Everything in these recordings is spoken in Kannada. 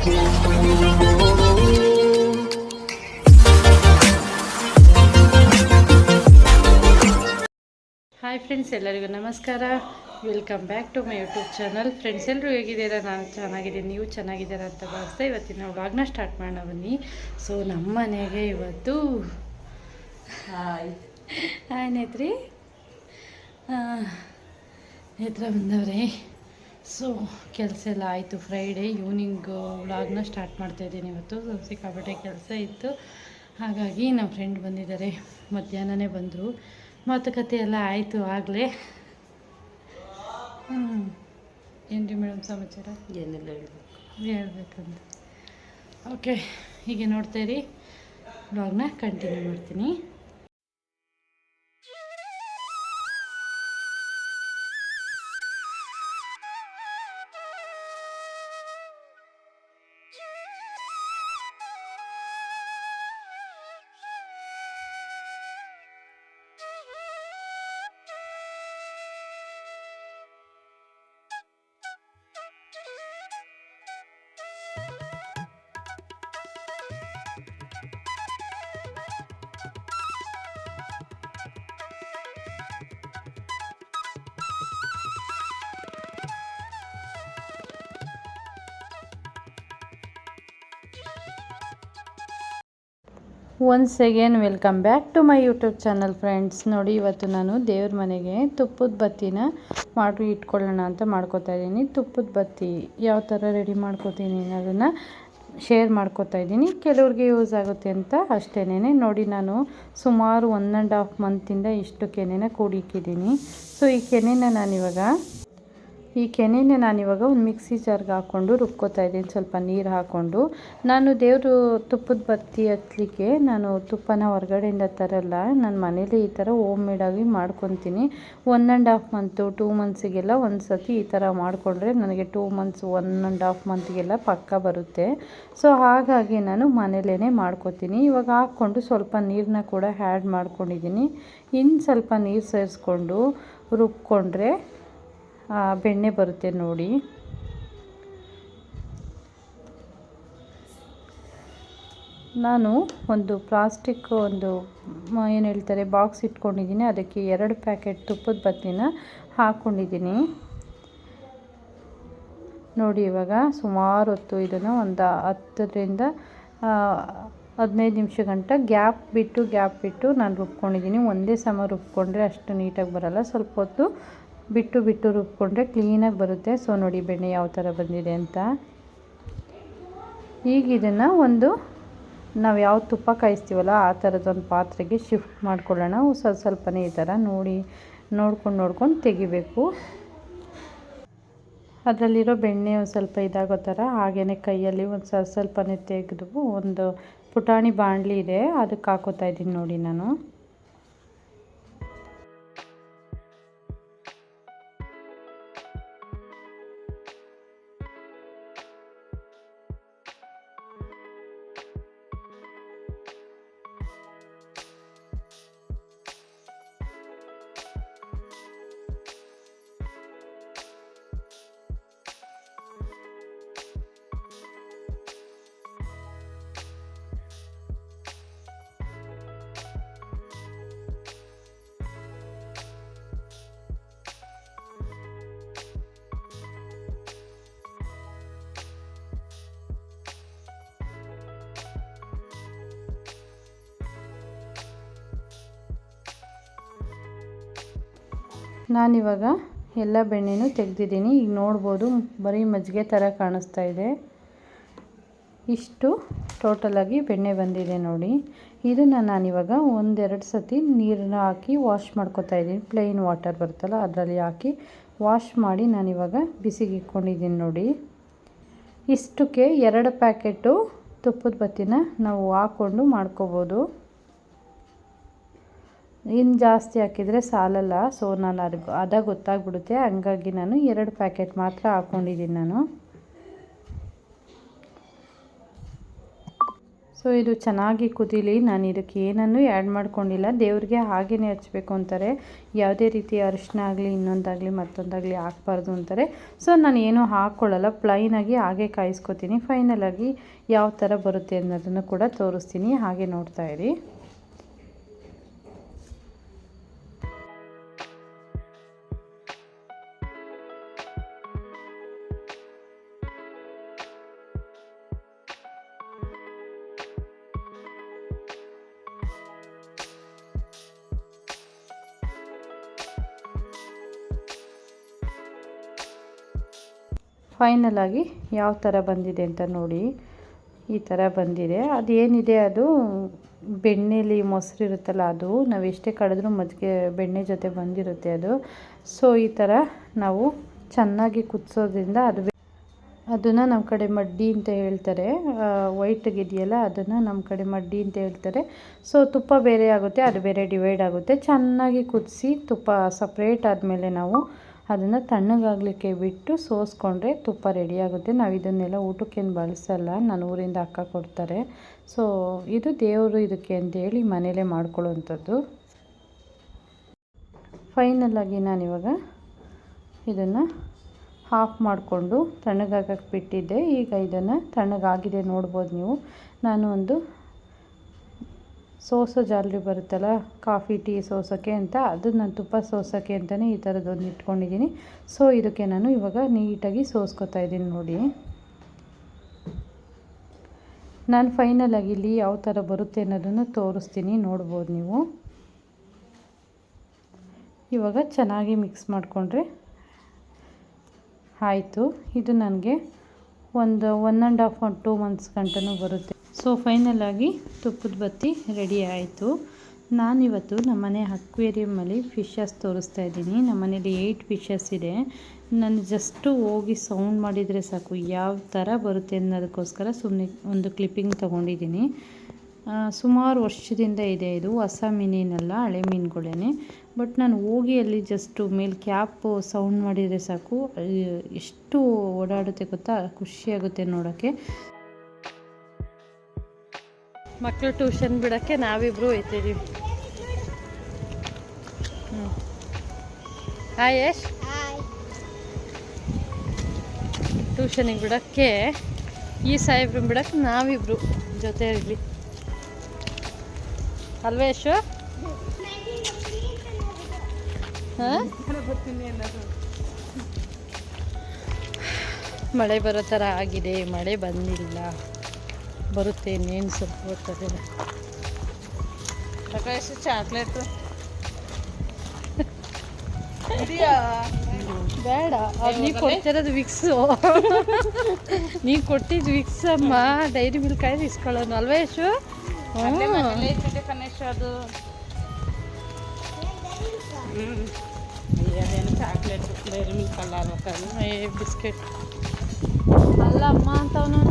ಹಾಯ್ ಫ್ರೆಂಡ್ಸ್ ಎಲ್ಲರಿಗೂ ನಮಸ್ಕಾರ. Welcome back to my YouTube channel friends ಎಲ್ಲರೂ ಹೇಗಿದ್ದೀರಾ? ನಾನು ಚೆನ್ನಾಗಿದ್ದೀನಿ. ನೀವು ಚೆನ್ನಾಗಿದ್ದೀರಾ ಅಂತ ಭಾವಿಸ್ತಾ ಇವತ್ತಿನ ವ್ಲಾಗ್ನ ಸ್ಟಾರ್ಟ್ ಮಾಡೋಣ ಬನ್ನಿ. ಸೊ ನಮ್ಮ ಮನೆಗೆ ಇವತ್ತು ಹಾಯ್ ಹಾಯ್ ನೇತ್ರಿ ನೇತ್ರ ಬಂದವ್ರೆ. ಸೊ ಕೆಲಸ ಎಲ್ಲ ಆಯಿತು ಫ್ರೈಡೇ ಈವ್ನಿಂಗ್ ವ್ಲಾಗ್ನ ಸ್ಟಾರ್ಟ್ ಮಾಡ್ತಾಯಿದ್ದೀನಿ ಇವತ್ತು. ಸಿಕ್ಕಾಪಟ್ಟೆ ಕೆಲಸ ಇತ್ತು. ಹಾಗಾಗಿ ನಮ್ಮ ಫ್ರೆಂಡ್ ಬಂದಿದ್ದಾರೆ. ಮಧ್ಯಾಹ್ನನೇ ಬಂದರು. ಮಾತುಕತೆ ಎಲ್ಲ ಆಯಿತು ಆಗಲೇ. ಹ್ಞೂ ಏನು ರೀ ಮೇಡಮ್ ಸಮಾಚಾರ? ಏನೆಲ್ಲ ಹೇಳಬೇಕು. ಹೇಳ್ಬೇಕಂತ. ಓಕೆ ಹೀಗೆ ನೋಡ್ತಾ ಇರಿ. ಬ್ಲಾಗ್ನ ಕಂಟಿನ್ಯೂ ಮಾಡ್ತೀನಿ. 何? Once again welcome back to my YouTube channel friends ನೋಡಿ, ಇವತ್ತು ನಾನು ದೇವ್ರ ಮನೆಗೆ ತುಪ್ಪದ ಬತ್ತಿನ ಮಾಡಿ ಇಟ್ಕೊಳ್ಳೋಣ ಅಂತ ಮಾಡ್ಕೋತಾ ಇದ್ದೀನಿ. ತುಪ್ಪದ ಬತ್ತಿ ಯಾವ ಥರ ರೆಡಿ ಮಾಡ್ಕೋತೀನಿ ಅನ್ನೋದನ್ನು ಶೇರ್ ಮಾಡ್ಕೋತಾ ಇದ್ದೀನಿ. ಕೆಲವ್ರಿಗೆ ಯೂಸ್ ಆಗುತ್ತೆ ಅಂತ ಅಷ್ಟೇನೆ ನೋಡಿ, ನಾನು ಸುಮಾರು ಒನ್ ಆ್ಯಂಡ್ ಹಾಫ್ ಮಂತಿಂದ ಇಷ್ಟು ಕೆನೆನ ಕೂಡಿಕ್ಕಿದ್ದೀನಿ ಸೊ ಈ ಕೆನೆನ ನಾನಿವಾಗ ಈ ಕೆನೆಯೇ ನಾನು ಇವಾಗ ಒಂದು ಮಿಕ್ಸಿ ಜಾರ್ಗೆ ಹಾಕ್ಕೊಂಡು ರುಬ್ಕೋತಾ ಇದ್ದೀನಿ. ಸ್ವಲ್ಪ ನೀರು ಹಾಕ್ಕೊಂಡು ನಾನು ದೇವರು ತುಪ್ಪದ ಬತ್ತಿ ಹತ್ತಲಿಕ್ಕೆ ನಾನು ತುಪ್ಪನ ಹೊರಗಡೆಯಿಂದ ತರಲ್ಲ. ನಾನು ಮನೇಲಿ ಈ ಥರ ಓಮ್ ಮೇಡಾಗಿ ಮಾಡ್ಕೊತೀನಿ. One and half month two ಮಂತ್ಸಿಗೆಲ್ಲ ಒಂದು ಸತಿ ಈ ಥರ ಮಾಡಿಕೊಂಡ್ರೆ ನನಗೆ two months one and half ಮಂತ್ಗೆಲ್ಲ ಪಕ್ಕ ಬರುತ್ತೆ. ಸೊ ಹಾಗಾಗಿ ನಾನು ಮನೇಲೇ ಮಾಡ್ಕೊತೀನಿ. ಇವಾಗ ಹಾಕ್ಕೊಂಡು ಸ್ವಲ್ಪ ನೀರನ್ನ ಕೂಡ ಆ್ಯಡ್ ಮಾಡ್ಕೊಂಡಿದ್ದೀನಿ. ಇನ್ನು ಸ್ವಲ್ಪ ನೀರು ಸೇರಿಸ್ಕೊಂಡು ರುಬ್ಕೊಂಡ್ರೆ ಬೆಣ್ಣೆ ಬರುತ್ತೆ ನೋಡಿ. ನಾನು ಒಂದು ಪ್ಲಾಸ್ಟಿಕ್ ಒಂದು ಏನು ಹೇಳ್ತಾರೆ, ಬಾಕ್ಸ್ ಇಟ್ಕೊಂಡಿದ್ದೀನಿ. ಅದಕ್ಕೆ ಎರಡು ಪ್ಯಾಕೆಟ್ ತುಪ್ಪದ ಬತ್ತಿನ ಹಾಕ್ಕೊಂಡಿದ್ದೀನಿ ನೋಡಿ ಇವಾಗ ಸುಮಾರು ಹೊತ್ತು ಇದನ್ನು ಒಂದು ಹತ್ತರಿಂದ ಹದಿನೈದು ನಿಮಿಷ ಗಂಟ ಗ್ಯಾಪ್ ಬಿಟ್ಟು ಗ್ಯಾಪ್ ಬಿಟ್ಟು ನಾನು ರುಬ್ಕೊಂಡಿದ್ದೀನಿ. ಒಂದೇ ಸಮ ರುಬ್ಕೊಂಡ್ರೆ ಅಷ್ಟು ನೀಟಾಗಿ ಬರಲ್ಲ. ಸ್ವಲ್ಪ ಹೊತ್ತು ಬಿಟ್ಟು ಬಿಟ್ಟು ರುಬ್ಕೊಂಡ್ರೆ ಕ್ಲೀನಾಗಿ ಬರುತ್ತೆ. ಸೊ ನೋಡಿ ಬೆಣ್ಣೆ ಯಾವ ಥರ ಬಂದಿದೆ ಅಂತ. ಈಗ ಇದನ್ನು ಒಂದು ನಾವು ಯಾವ ತುಪ್ಪ ಕಾಯಿಸ್ತೀವಲ್ಲ ಆ ಥರದೊಂದು ಪಾತ್ರೆಗೆ ಶಿಫ್ಟ್ ಮಾಡ್ಕೊಳ್ಳೋಣ. ಸ್ವಲ್ಪ ಸ್ವಲ್ಪನೇ ಈ ಥರ ನೋಡಿ, ನೋಡ್ಕೊಂಡು ನೋಡ್ಕೊಂಡು ತೆಗಿಬೇಕು. ಅದರಲ್ಲಿರೋ ಬೆಣ್ಣೆ ಒಂದು ಸ್ವಲ್ಪ ಇದಾಗೋ ಥರ ಹಾಗೇ ಕೈಯಲ್ಲಿ ಒಂದು ಸ್ವಲ್ಪ ಸ್ವಲ್ಪನೇ ತೆಗೆದು ಒಂದು ಪುಟಾಣಿ ಬಾಣಲಿ ಇದೆ, ಅದಕ್ಕೆ ಹಾಕೋತಾ ಇದ್ದೀನಿ ನೋಡಿ ನಾನು. ನಾನಿವಾಗ ಎಲ್ಲ ಬೆಣ್ಣೆನೂ ತೆಗೆದಿದ್ದೀನಿ. ಈಗ ನೋಡ್ಬೋದು, ಬರೀ ಮಜ್ಜಿಗೆ ಥರ ಕಾಣಿಸ್ತಾ ಇದೆ. ಇಷ್ಟು ಟೋಟಲಾಗಿ ಬೆಣ್ಣೆ ಬಂದಿದೆ ನೋಡಿ. ಇದನ್ನು ನಾನಿವಾಗ ಒಂದೆರಡು ಸತಿ ನೀರನ್ನ ಹಾಕಿ ವಾಶ್ ಮಾಡ್ಕೊತಾ ಇದ್ದೀನಿ. ಪ್ಲೇನ್ ವಾಟರ್ ಬರುತ್ತಲ್ಲ, ಅದರಲ್ಲಿ ಹಾಕಿ ವಾಶ್ ಮಾಡಿ ನಾನಿವಾಗ ಬಿಸಿಗೆ ಇಟ್ಕೊಂಡಿದ್ದೀನಿ ನೋಡಿ. ಇಷ್ಟಕ್ಕೆ ಎರಡು ಪ್ಯಾಕೆಟು ತುಪ್ಪದ ಬತ್ತಿನ ನಾವು ಹಾಕ್ಕೊಂಡು ಮಾಡ್ಕೋಬೋದು. ಇನ್ನು ಜಾಸ್ತಿ ಹಾಕಿದರೆ ಸಾಲಲ್ಲ ಸೊ ನಾನು ಅದು ಅದ ಗೊತ್ತಾಗ್ಬಿಡುತ್ತೆ. ಹಂಗಾಗಿ ನಾನು ಎರಡು ಪ್ಯಾಕೆಟ್ ಮಾತ್ರ ಹಾಕ್ಕೊಂಡಿದ್ದೀನಿ ನಾನು. ಸೊ ಇದು ಚೆನ್ನಾಗಿ ಕುದೀಲಿ, ನಾನು ಇದಕ್ಕೆ ಏನನ್ನೂ ಆ್ಯಡ್ ಮಾಡ್ಕೊಂಡಿಲ್ಲ. ದೇವ್ರಿಗೆ ಹಾಗೇ ಹಚ್ಚಬೇಕು ಅಂತಾರೆ. ಯಾವುದೇ ರೀತಿ ಅರಿಶಿನ ಆಗಲಿ, ಇನ್ನೊಂದಾಗಲಿ, ಮತ್ತೊಂದಾಗಲಿ ಹಾಕ್ಬಾರ್ದು ಅಂತಾರೆ. ಸೊ ನಾನು ಏನೂ ಹಾಕ್ಕೊಳ್ಳಲ್ಲ. ಪ್ಲೈನಾಗಿ ಹಾಗೆ ಕಾಯಿಸ್ಕೊತೀನಿ. ಫೈನಲಾಗಿ ಯಾವ ಥರ ಬರುತ್ತೆ ಅನ್ನೋದನ್ನು ಕೂಡ ತೋರಿಸ್ತೀನಿ. ಹಾಗೆ ನೋಡ್ತಾ ಇರಿ. ಫೈನಲ್ ಆಗಿ ಯಾವ ಥರ ಬಂದಿದೆ ಅಂತ ನೋಡಿ. ಈ ಥರ ಬಂದಿದೆ. ಅದೇನಿದೆ ಅದು ಬೆಣ್ಣೆಲಿ ಮೊಸರು ಇರುತ್ತಲ್ಲ ಅದು. ನಾವು ಎಷ್ಟೇ ಕಡಿದ್ರೂ ಮಜ್ಜಿಗೆ ಬೆಣ್ಣೆ ಜೊತೆ ಬಂದಿರುತ್ತೆ ಅದು. ಸೊ ಈ ಥರ ನಾವು ಚೆನ್ನಾಗಿ ಕುದಿಸೋದ್ರಿಂದ ಅದು ಅದನ್ನು ನಮ್ಮ ಕಡೆ ಮಡ್ಡಿ ಅಂತ ಹೇಳ್ತಾರೆ. ವೈಟ್ಗಿದೆಯಲ್ಲ ಅದನ್ನು ನಮ್ಮ ಕಡೆ ಮಡ್ಡಿ ಅಂತ ಹೇಳ್ತಾರೆ. ಸೊ ತುಪ್ಪ ಬೇರೆ ಆಗುತ್ತೆ, ಅದು ಬೇರೆ ಡಿವೈಡ್ ಆಗುತ್ತೆ. ಚೆನ್ನಾಗಿ ಕುದಿಸಿ ತುಪ್ಪ ಸಪ್ರೇಟ್ ಆದಮೇಲೆ ನಾವು ಅದನ್ನು ತಣ್ಣಗಾಗಲಿಕ್ಕೆ ಬಿಟ್ಟು ಸೋಸ್ಕೊಂಡ್ರೆ ತುಪ್ಪ ರೆಡಿಯಾಗುತ್ತೆ ನಾವು ಇದನ್ನೆಲ್ಲ ಊಟಕ್ಕೇನು ಬಳಸಲ್ಲ, ನಾನು ಊರಿಂದ ಅಕ್ಕ ಕೊಡ್ತಾರೆ. ಸೊ ಇದು ದೇವರು ಇದಕ್ಕೆ ಅಂತೇಳಿ ಮನೇಲೇ ಮಾಡ್ಕೊಳ್ಳೋವಂಥದ್ದು. ಫೈನಲಾಗಿ ನಾನಿವಾಗ ಇದನ್ನು ಹಾಫ್ ಮಾಡಿಕೊಂಡು ತಣ್ಣಗಾಗಕ್ಕೆ ಬಿಟ್ಟಿದ್ದೆ. ಈಗ ಇದನ್ನು ತಣ್ಣಗಾಗಿದೆ ನೋಡ್ಬೋದು ನೀವು. ನಾನು ಒಂದು ಸೋಸೋ ಜಾಲರಿ ಬರುತ್ತಲ್ಲ, ಕಾಫಿ, ಟೀ ಸೋಸೋಕ್ಕೆ ಅಂತ ಅದು ನಾನು ತುಪ್ಪ ಸೋಸೋಕ್ಕೆ ಅಂತಲೇ ಈ ಥರದ್ದೊಂದು ಇಟ್ಕೊಂಡಿದ್ದೀನಿ. ಸೊ ಇದಕ್ಕೆ ನಾನು ಇವಾಗ ನೀಟಾಗಿ ಸೋಸ್ಕೊತಾ ಇದ್ದೀನಿ ನೋಡಿ. ನಾನು ಫೈನಲ್ ಆಗಿ ಇಲ್ಲಿ ಯಾವ ಥರ ಬರುತ್ತೆ ಅನ್ನೋದನ್ನು ತೋರಿಸ್ತೀನಿ ನೋಡ್ಬೋದು ನೀವು. ಇವಾಗ ಚೆನ್ನಾಗಿ ಮಿಕ್ಸ್ ಮಾಡಿಕೊಂಡ್ರೆ ಆಯಿತು. ಇದು ನನಗೆ ಒಂದು one and half one two months ಗಂಟನೂ ಬರುತ್ತೆ. ಸೊ ಫೈನಲಾಗಿ ತುಪ್ಪದ ಬತ್ತಿ ರೆಡಿ ಆಯಿತು. ನಾನಿವತ್ತು ನಮ್ಮನೆ ಅಕ್ವೇರಿಯಮ್ಮಲ್ಲಿ ಫಿಶಸ್ ತೋರಿಸ್ತಾ ಇದ್ದೀನಿ. ನಮ್ಮನೇಲಿ ಏಯ್ಟ್ ಫಿಶಸ್ ಇದೆ. ನಾನು ಜಸ್ಟು ಹೋಗಿ ಸೌಂಡ್ ಮಾಡಿದರೆ ಸಾಕು ಯಾವ ಥರ ಬರುತ್ತೆ ಅನ್ನೋದಕ್ಕೋಸ್ಕರ ಸುಮ್ಮನೆ ಒಂದು ಕ್ಲಿಪ್ಪಿಂಗ್ ತೊಗೊಂಡಿದ್ದೀನಿ. ಸುಮಾರು ವರ್ಷದಿಂದ ಇದೆ ಇದು. ಹೊಸ ಮೀನಿನಲ್ಲ, ಹಳೆ ಮೀನುಗಳೇ ಬಟ್ ನಾನು ಹೋಗಿ ಅಲ್ಲಿ ಜಸ್ಟು ಮೇಲೆ ಕ್ಯಾಪು ಸೌಂಡ್ ಮಾಡಿದರೆ ಸಾಕು. ಎಷ್ಟು ಓಡಾಡುತ್ತೆ ಗೊತ್ತಾ? ಖುಷಿಯಾಗುತ್ತೆ ನೋಡೋಕ್ಕೆ ಮಕ್ಕಳು ಟ್ಯೂಷನ್ ಬಿಡೋಕ್ಕೆ ನಾವಿಬ್ಬರು ಹೋಯ್ತೀವಿ ಹ್ಞೂ ಹಾಯ್ ಯಶ್ ಟ್ಯೂಷನಿಗೆ ಬಿಡೋಕ್ಕೆ ಈ ಸಾಹೇಬ್ರು ಬಿಡೋಕ್ಕೆ ನಾವಿಬ್ಬರು ಜೊತೆ ಇರಲಿ ಅಲ್ವೇ ಯಶು ಹಾಂ ಮಳೆ ಬರೋ ಥರ ಆಗಿದೆ ಮಳೆ ಬಂದಿಲ್ಲ. ಬರುತ್ತೆ ಇನ್ನೇನು ಸ್ವಲ್ಪ ಬರ್ತದೆ ಪ್ರಕಾಶ್ ಚಾಕ್ಲೇಟ್ ಬೇಡ ನೀವು ಕೊಡ್ತಿರೋದು ವಿಕ್ಸು ನೀವು ಕೊಟ್ಟಿದ್ದು ವಿಕ್ಸ್ ಅಮ್ಮ. ಡೈರಿ ಮಿಲ್ಕ್ ಆಯ್ತು ಇಸ್ಕೊಳ್ಳೋನು ಅಲ್ವೇ ಯಶು? ಅದು. ಹ್ಞೂ చాక్లెట్ డైరీ మిల్క్ ಮಿಲ್ಕ್ ఒక ಏ ಬಿಸ್ಕೆಟ್ ಅಲ್ಲ ಅಮ್ಮ ಅಂತವನು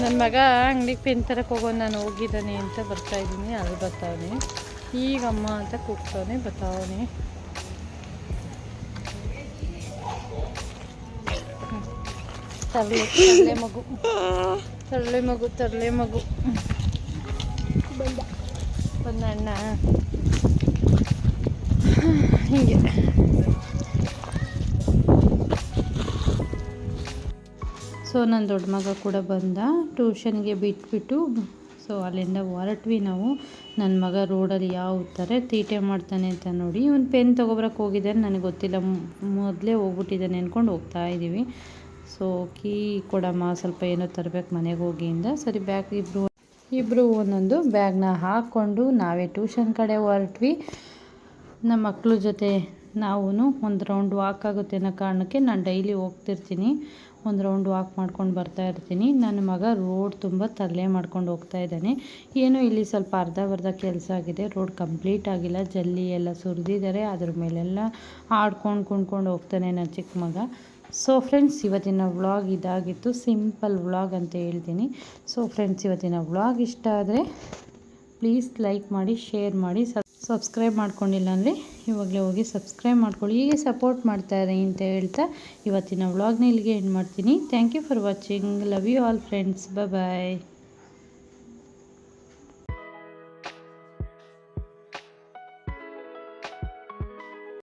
ನನ್ನ ಮಗ ಅಂಗಡಿಗೆ ಪೆನ್ ತರಕ್ಕೆ ಹೋಗೋ ನಾನು ಹೋಗಿದ್ದಾನೆ ಅಂತ ಬರ್ತಾ ಇದ್ದೀನಿ, ಅಲ್ಲಿ ಬರ್ತಾವನೆ. ಈಗ ಅಮ್ಮ ಅಂತ ಕೂಗ್ತಾವನೆ, ಬರ್ತಾವನೆ. ತರಲೆ ತರಲೆ ಮಗು. ತರಲೆ ಮಗು ತರಲೆ ಮಗು. ಅಣ್ಣ ಹೀಗೆ. ಸೊ ನನ್ನ ದೊಡ್ಡ ಮಗ ಕೂಡ ಬಂದ. ಟ್ಯೂಷನ್ಗೆ ಬಿಟ್ಬಿಟ್ಟು, ಸೊ, ಅಲ್ಲಿಂದ ಹೊರಟ್ವಿ ನಾವು. ನನ್ನ ಮಗ ರೋಡಲ್ಲಿ ಯಾವ ಥರ ತೀಟೆ ಮಾಡ್ತಾನೆ ಅಂತ ನೋಡಿ, ಇವನು ಪೆನ್ ತೊಗೊಬರಕ್ಕೆ ಹೋಗಿದ್ದಾನೆ. ನನಗೆ ಗೊತ್ತಿಲ್ಲ. ಮೊದಲೇ ಹೋಗ್ಬಿಟ್ಟಿದ್ದಾನೆ ಅಂದ್ಕೊಂಡು ಹೋಗ್ತಾ ಇದ್ದೀವಿ ಸೊ, ಕೀ ಕೊಡಮ್ಮ, ಸ್ವಲ್ಪ ಏನೋ ತರಬೇಕು ಮನೆಗೆ ಹೋಗಿಯಿಂದ ಸರಿ, ಬ್ಯಾಗ್ ಇಬ್ಬರು ಇಬ್ಬರು ಒಂದೊಂದು ಬ್ಯಾಗ್ನ ಹಾಕ್ಕೊಂಡು ನಾವೇ ಟ್ಯೂಷನ್ ಕಡೆ ಹೊರಟ್ವಿ. ನಮ್ಮ ಮಕ್ಳ ಜೊತೆ ನಾವೂ ಒಂದು ರೌಂಡ್ ವಾಕ್ ಆಗುತ್ತೆ ಅನ್ನೋ ಕಾರಣಕ್ಕೆ ನಾನು ಡೈಲಿ ಹೋಗ್ತಿರ್ತೀನಿ. ಒಂದು ರೌಂಡ್ ವಾಕ್ ಮಾಡ್ಕೊಂಡು ಬರ್ತಾ ಇರ್ತೀನಿ. ನನ್ನ ಮಗ ರೋಡ್ ತುಂಬ ತರಲೆ ಮಾಡ್ಕೊಂಡು ಹೋಗ್ತಾ ಇದ್ದಾನೆ. ಏನೋ ಇಲ್ಲಿ ಸ್ವಲ್ಪ ಅರ್ಧ ಬರ್ಧ ಕೆಲಸ ಆಗಿದೆ. ರೋಡ್ ಕಂಪ್ಲೀಟ್ ಆಗಿಲ್ಲ. ಜಲ್ಲಿ ಎಲ್ಲ ಸುರಿದಿದ್ದಾರೆ ಅದ್ರ ಮೇಲೆಲ್ಲ ಆಡ್ಕೊಂಡು ಕುಣ್ಕೊಂಡು ಹೋಗ್ತಾನೆ ನನ್ನ ಚಿಕ್ಕ ಮಗ. ಸೊ ಫ್ರೆಂಡ್ಸ್ ಇವತ್ತಿನ ವ್ಲಾಗ್ ಇದಾಗಿತ್ತು. ಸಿಂಪಲ್ ವ್ಲಾಗ್ ಅಂತ ಹೇಳ್ತೀನಿ. ಸೊ ಫ್ರೆಂಡ್ಸ್ ಇವತ್ತಿನ ವ್ಲಾಗ್ ಇಷ್ಟ ಆದರೆ ಪ್ಲೀಸ್ ಲೈಕ್ ಮಾಡಿ ಶೇರ್ ಮಾಡಿ ಸಬ್ಸ್ಕ್ರೈಬ್ ಮಾಡ್ಕೊಂಡಿಲ್ಲ ಅಂದರೆ ಇವಾಗಲೇ ಹೋಗಿ ಸಬ್ಸ್ಕ್ರೈಬ್ ಮಾಡ್ಕೊಳ್ಳಿ. ಹೀಗೆ ಸಪೋರ್ಟ್ ಮಾಡ್ತಾಯಿರಿ ಅಂತ ಹೇಳ್ತಾ ಇವತ್ತಿನ ವ್ಲಾಗ್ನ ಇಲ್ಲಿಗೆ ಎಂಡ್ ಮಾಡ್ತೀನಿ. Thank you for watching love you all friends bye